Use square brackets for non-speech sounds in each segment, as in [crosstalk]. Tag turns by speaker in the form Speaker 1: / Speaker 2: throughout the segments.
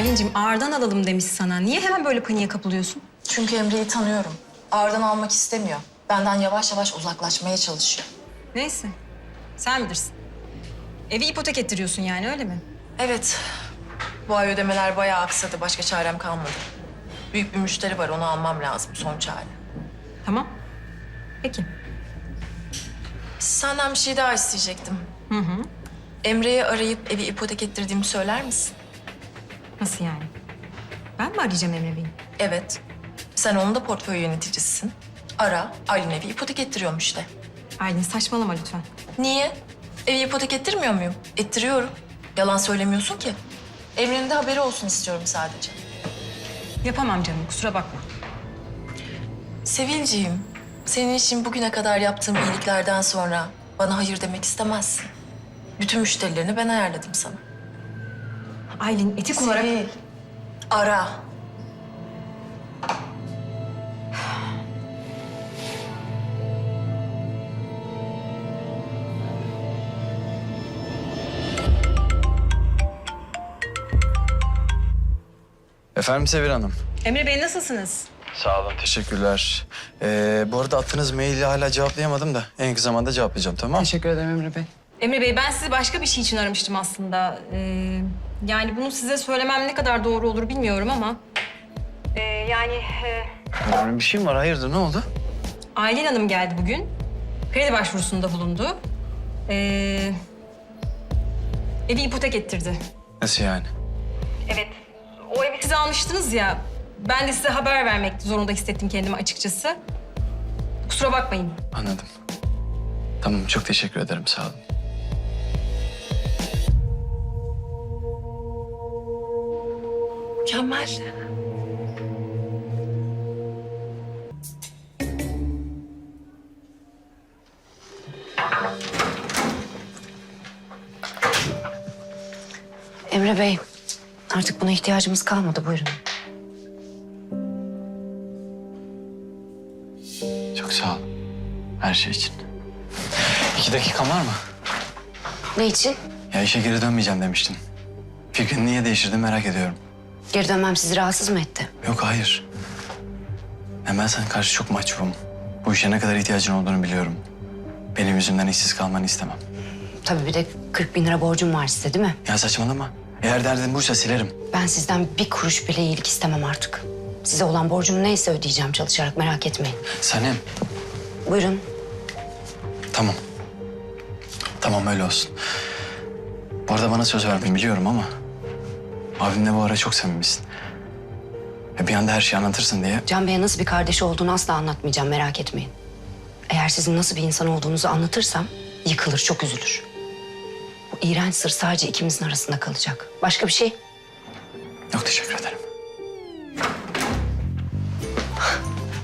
Speaker 1: Aylin'cim ağırdan alalım demiş sana. Niye hemen böyle paniğe kapılıyorsun?
Speaker 2: Çünkü Emre'yi tanıyorum. Ağırdan almak istemiyor. Benden yavaş yavaş uzaklaşmaya çalışıyor.
Speaker 1: Neyse. Sen bilirsin. Evi ipotek ettiriyorsun yani öyle mi?
Speaker 2: Evet. Bu ay ödemeler bayağı aksadı. Başka çarem kalmadı. Büyük bir müşteri var. Onu almam lazım. Son çare.
Speaker 1: Tamam. Peki.
Speaker 2: Senden bir şey daha isteyecektim.
Speaker 1: Hı hı.
Speaker 2: Emre'yi arayıp evi ipotek ettirdiğimi söyler misin?
Speaker 1: Nasıl yani? Ben mi arayacağım Emre Bey'i?
Speaker 2: Evet. Sen onun da portföy yöneticisisin. Ara. Aylin evi ipotek ettiriyormuş de.
Speaker 1: Aylin saçmalama lütfen.
Speaker 2: Niye? Evi ipotek ettirmiyor muyum? Ettiriyorum. Yalan söylemiyorsun ki. Emre'nin de haberi olsun istiyorum sadece.
Speaker 1: Yapamam canım kusura bakma.
Speaker 2: Sevilciğim, senin için bugüne kadar yaptığım iyiliklerden sonra bana hayır demek istemezsin. Bütün müşterilerini ben ayarladım sana.
Speaker 1: Aylin etik olarak...
Speaker 2: Sevil, ara.
Speaker 3: Efendim Sevil Hanım.
Speaker 1: Emre Bey nasılsınız?
Speaker 3: Sağ olun. Teşekkürler. Ee, bu arada attığınız maili hala cevaplayamadım da en kısa zamanda cevaplayacağım tamam
Speaker 4: Teşekkür ederim Emre Bey.
Speaker 1: Emre Bey ben sizi başka bir şey için aramıştım aslında. Ee, yani bunu size söylemem ne kadar doğru olur bilmiyorum ama... Ee, yani e,
Speaker 3: Önemli bir şey mi var? Hayırdır ne oldu?
Speaker 1: Aylin Hanım geldi bugün. Kredi başvurusunda bulundu. Ee, evi ipotek ettirdi.
Speaker 3: Nasıl yani?
Speaker 1: Evet. O evi siz almıştınız ya. Ben de size haber vermek zorunda hissettim kendimi açıkçası. Kusura bakmayın.
Speaker 3: Anladım. Tamam çok teşekkür ederim sağ olun.
Speaker 2: Mükemmel.
Speaker 5: Emre Bey, artık buna ihtiyacımız kalmadı. Buyurun.
Speaker 3: Çok sağ ol. Her şey için. İki dakikan var mı?
Speaker 5: Ne için?
Speaker 3: Ya işe geri dönmeyeceğim demiştin. Fikrini niye değiştirdin merak ediyorum.
Speaker 5: Geri dönmem sizi rahatsız mı etti?
Speaker 3: Yok hayır. Ya ben sana karşı çok mahcubum. Bu işe ne kadar ihtiyacın olduğunu biliyorum. Benim yüzümden işsiz kalmanı istemem.
Speaker 5: Tabii bir de 40 bin lira borcum var size değil mi?
Speaker 3: Ya saçmalama. Eğer derdin buysa silerim.
Speaker 5: Ben sizden bir kuruş bile iyilik istemem artık. Size olan borcum neyse ödeyeceğim çalışarak merak etmeyin.
Speaker 3: Sanem.
Speaker 5: Buyurun.
Speaker 3: Tamam. Tamam öyle olsun. Bu arada bana söz verdin biliyorum ama... ...abimle bu ara çok samimisin. Ve bir anda her şeyi anlatırsın diye...
Speaker 5: Can Bey'e nasıl bir kardeşi olduğunu asla anlatmayacağım merak etmeyin. Eğer sizin nasıl bir insan olduğunuzu anlatırsam yıkılır çok üzülür. Bu iğrenç sır sadece ikimizin arasında kalacak. Başka bir şey?
Speaker 3: Yok teşekkür ederim.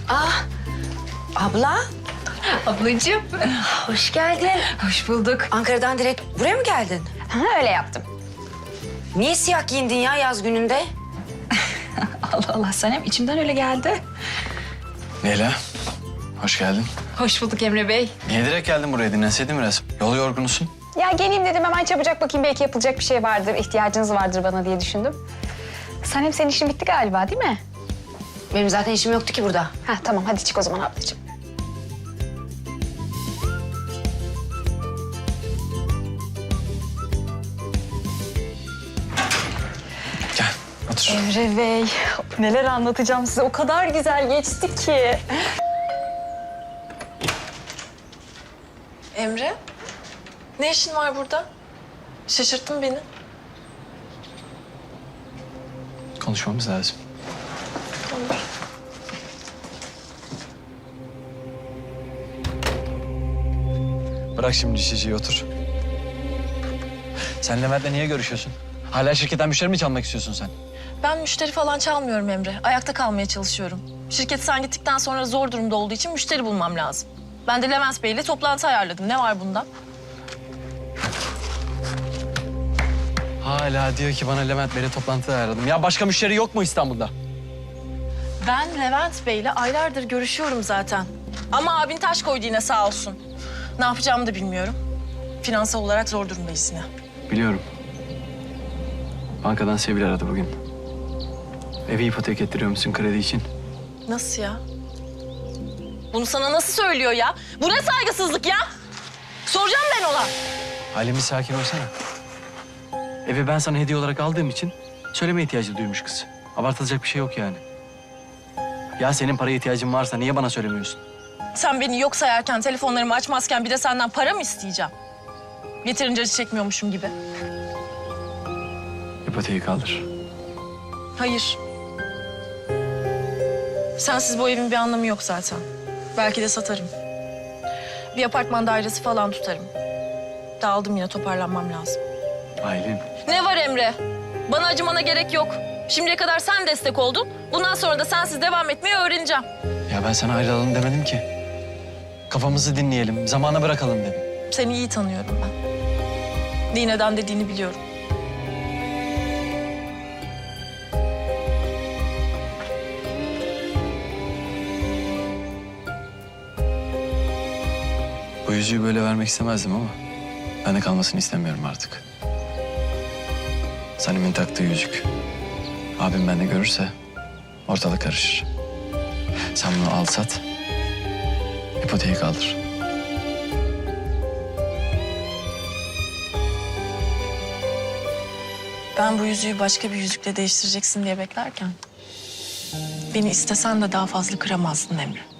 Speaker 3: [laughs]
Speaker 5: Abla
Speaker 6: Ablacığım.
Speaker 5: hoş geldin.
Speaker 6: Hoş bulduk.
Speaker 5: Ankara'dan direkt buraya mı geldin?
Speaker 6: Ha, öyle yaptım.
Speaker 5: Niye siyah giyindin ya yaz gününde? [laughs]
Speaker 6: Allah Allah Sanem içimden öyle geldi.
Speaker 3: Leyla. Hoş geldin.
Speaker 6: Hoş bulduk Emre Bey.
Speaker 3: Niye direkt geldin buraya dinlenseydin biraz? Yol yorgunusun.
Speaker 6: Ya geleyim dedim hemen çabucak bakayım belki yapılacak bir şey vardır, ihtiyacınız vardır bana diye düşündüm. Sanem senin işin bitti galiba değil mi?
Speaker 5: Benim zaten işim yoktu ki burada.
Speaker 6: Ha tamam hadi çık o zaman ablacığım.
Speaker 3: Otur.
Speaker 6: Emre Bey neler anlatacağım size o kadar güzel geçti ki.
Speaker 2: Emre, ne işin var burada? Şaşırttın beni.
Speaker 3: Konuşmamız lazım. Bırak şimdi şişeyi otur. Sen Levent'le niye görüşüyorsun? Hala şirketten müşteri mi çalmak istiyorsun sen?
Speaker 2: Ben müşteri falan çalmıyorum Emre. Ayakta kalmaya çalışıyorum. Şirket sen gittikten sonra zor durumda olduğu için müşteri bulmam lazım. Ben de Levent Bey'le toplantı ayarladım. Ne var bunda?
Speaker 3: Hala diyor ki bana Levent Bey'le toplantı ayarladım. Ya başka müşteri yok mu İstanbul'da?
Speaker 2: Ben Levent Bey'le aylardır görüşüyorum zaten. Ama abin taş koydu yine sağ olsun. Ne yapacağımı da bilmiyorum. Finansal olarak zor durumdayız yine.
Speaker 3: Biliyorum. Bankadan Sevil aradı bugün. Evi ipotek ettiriyor musun kredi için?
Speaker 2: Nasıl ya? Bunu sana nasıl söylüyor ya? Bu ne saygısızlık ya? Soracağım ben ona.
Speaker 3: Halimiz sakin olsana. Evi ben sana hediye olarak aldığım için söyleme ihtiyacı duymuş kız. Abartılacak bir şey yok yani. Ya senin paraya ihtiyacın varsa niye bana söylemiyorsun?
Speaker 2: Sen beni yok sayarken, telefonlarımı açmazken bir de senden para mı isteyeceğim? Yeterince acı çekmiyormuşum gibi.
Speaker 3: İpoteği kaldır.
Speaker 2: Hayır. Sensiz bu evin bir anlamı yok zaten. Belki de satarım. Bir apartman dairesi falan tutarım. Dağıldım yine toparlanmam lazım.
Speaker 3: Aylin.
Speaker 2: Ne var Emre? Bana acımana gerek yok. Şimdiye kadar sen destek oldun. Bundan sonra da sensiz devam etmeyi öğreneceğim.
Speaker 3: Ya ben sana ayrılalım demedim ki. Kafamızı dinleyelim, zamana bırakalım dedim.
Speaker 2: Seni iyi tanıyorum ben. Neyi neden dediğini biliyorum.
Speaker 3: Bu yüzüğü böyle vermek istemezdim ama ben de kalmasını istemiyorum artık. Sanem'in taktığı yüzük. Abim bende görürse ortalık karışır. Sen bunu al sat. İpoteği kaldır.
Speaker 2: Ben bu yüzüğü başka bir yüzükle değiştireceksin diye beklerken... ...beni istesen de daha fazla kıramazdın Emre.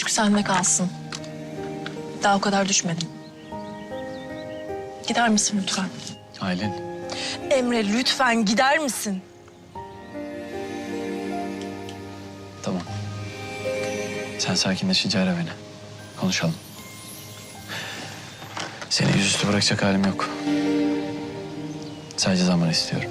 Speaker 2: Yüzük sende kalsın. Daha o kadar düşmedim. Gider misin lütfen?
Speaker 3: Aylin.
Speaker 2: Emre lütfen gider misin?
Speaker 3: Tamam. Sen sakinleşince ara beni. Konuşalım. Seni yüzüstü bırakacak halim yok. Sadece zaman istiyorum.